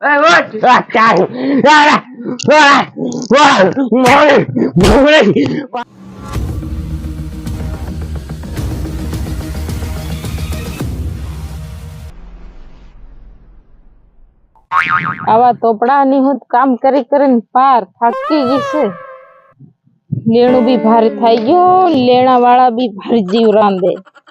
એ તોપડા ની. આવા હું કામ કરી કરીને પાર થાકી ગઈ છે લેણું બી ભારે થઈ ગયો લેણા વાળા બી ભારે જીવ રાંધે. હમ.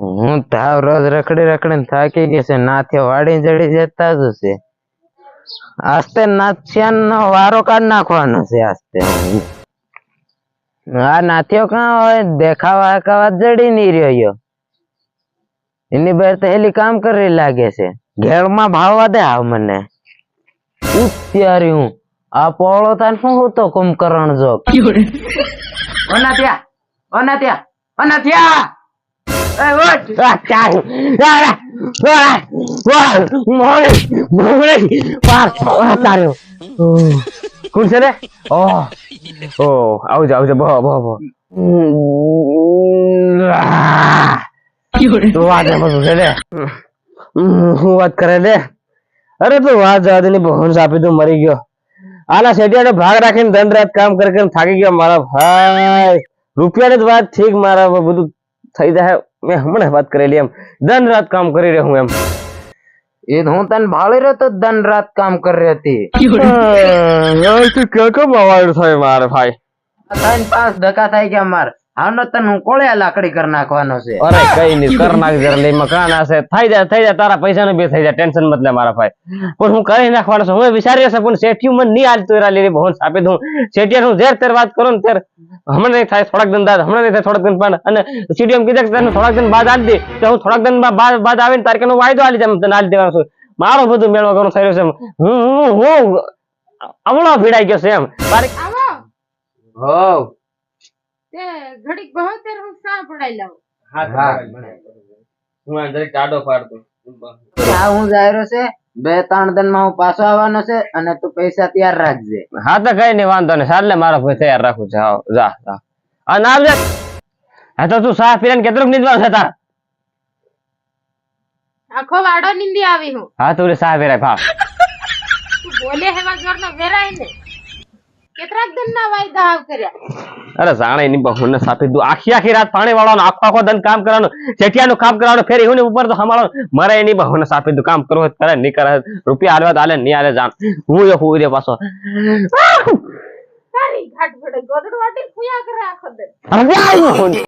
હું તાવ રોજ રખડી રખડીને થાકી ગઈ છે. નાથે વાડી જડી જતા જ છે આસ્તે નાથિયાન નો વારો કાઢ નાખવાનો છે આસ્તે. આ નાથિયો કાં હોય? દેખાવા હકાવા જડી નહીં રહ્યો. એની બેર તો હેલી કામ કરી લાગે છે. ઘેરમાં ભાવવા દે આવ મને. ઉત્યારી હું. આ પોળો તાન શું હતો તો કુંભકરણ જો ઓના ત્યાં ઓના ત્યાં ઓના ત્યાં. કોણ છે રે? ઓ ઓ આવજો આવજો બહો બહો બહો. તું વાત કરે લે. અરે તું વાત જવા દે ની બહુ આપી તું મરી ગયો. આના શેઠિયાનો ભાગ રાખીને દંડ રાત કામ કરી કરીને થાકી ગયા મારા ભાઈ. રૂપિયાની જ વાત ઠીક મારા બધું થઈ જાય. મેં હમણાં વાત કરેલી એમ. દંડ રાત કામ કરી રહ્યો હું એમ. એ હું તને ભાળી રહ્યો તો દન રાત કામ કરી હતી. કેમ અવાજ થાય મારે ભાઈ? ત્રણ પાંચ ધક્કા થાય ગયા માર. હાવનો તને હું કોળે લાકડી કરી નાખવાનો છે. અરે કઈ નહીં કર નાખ જરા લઈ મકાન આસે થઈ જાય થઈ જાય તારા પૈસા નું બે થઈ જાય ટેન્શન મત લે મારા ભાઈ. પણ હું કરી નાખવાનો છું હું વિચારી છે પણ શેઠિયું મને નહીં હાલતું એરા લીધી બહુ આપી દઉં. શેઠિયા હું જેર તેર વાત કરું ને ત્યારે હમણાં નહીં થાય થોડાક દિન બાદ હમણાં નહીં થાય થોડાક દિન બાદ. અને સીડીએમ કીધા કે તને થોડાક દિન બાદ આલી દે તો હું થોડાક દિન બાદ બાદ આવીને તારે કેનો વાયદો આલી જાય તને આલી દેવાનો છું. મારો બધું મેળવા થઈ રહ્યું છે હું હું હું હમણાં ભીડાઈ ગયો છે એમ. તારે આવો. હોવ. તે ઘડીક બહુ તેર હું સા પડાઈ લાવ. હા હું આ ટાઢો પાડતો. આ હું જાયરો છે બે ત્રણ દિનમાં હું પાછો આવવાનો છે અને તું પૈસા તૈયાર રાખજે. હા તો કઈ નહીં વાંધો નહીં સારું મારો ભાઈ તૈયાર રાખું છે. હાવ જા જા. અને આવજે હા તો તું સાહ પીને કેટલું નીંદવા છે તાર. આખો વાડો નીંદી આવી હું. હા તું રે સાહ પીરાય ભાવ. તું બોલે હેવા ઘરનો વેરાય ને. કેટલાક દિન ના વાયદા આવ કર્યા. અરે જાણે એની બહુને સાથે દુ આખી આખી રાત પાણી વાળવાનું આખો આખો દન કામ કરવાનું ચેટિયાનું કામ કરવાનું ફેર એવું ઉપર તો સંભાળવાનું મારે એની બહુને સાથે દુ કામ કરવું કરે નહીં કરે રૂપિયા હાલવા હાલે નહીં હાલે જાણ. હું એ હું રે પાછો. ઘાટ પડે ગોદડું વાટી ફુયા કરે આખો દિન. હવે આવ્યો હું.